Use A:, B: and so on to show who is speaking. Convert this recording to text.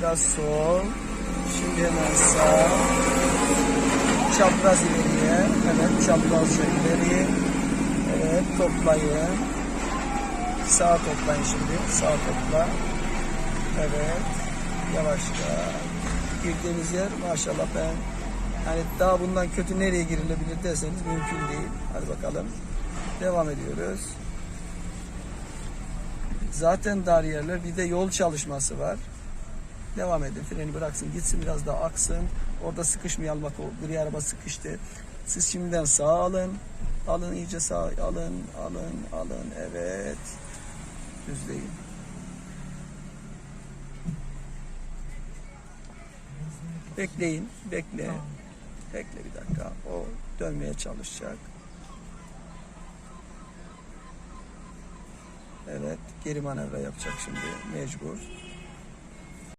A: Biraz sol. Şimdi hemen sağ. Çapraz ileriye. Evet çaprazca ileri. Evet toplayın. Sağ toplayın şimdi. Sağ topla. Evet. Yavaşça. Girdiğiniz yer maşallah ben yani daha bundan kötü nereye girilebilir derseniz mümkün değil. Hadi bakalım. Devam ediyoruz. Zaten dar yerler bir de yol çalışması var. Devam edin. Freni bıraksın. Gitsin biraz daha aksın. Orada sıkışmayalım. Bak o gri araba sıkıştı. Siz şimdiden sağ alın. Alın iyice sağ. Alın, alın, alın. Evet. Düzleyin. Bekleyin. Bekle. Bekle bir dakika. O dönmeye çalışacak. Evet. Geri manevra yapacak şimdi. Mecbur.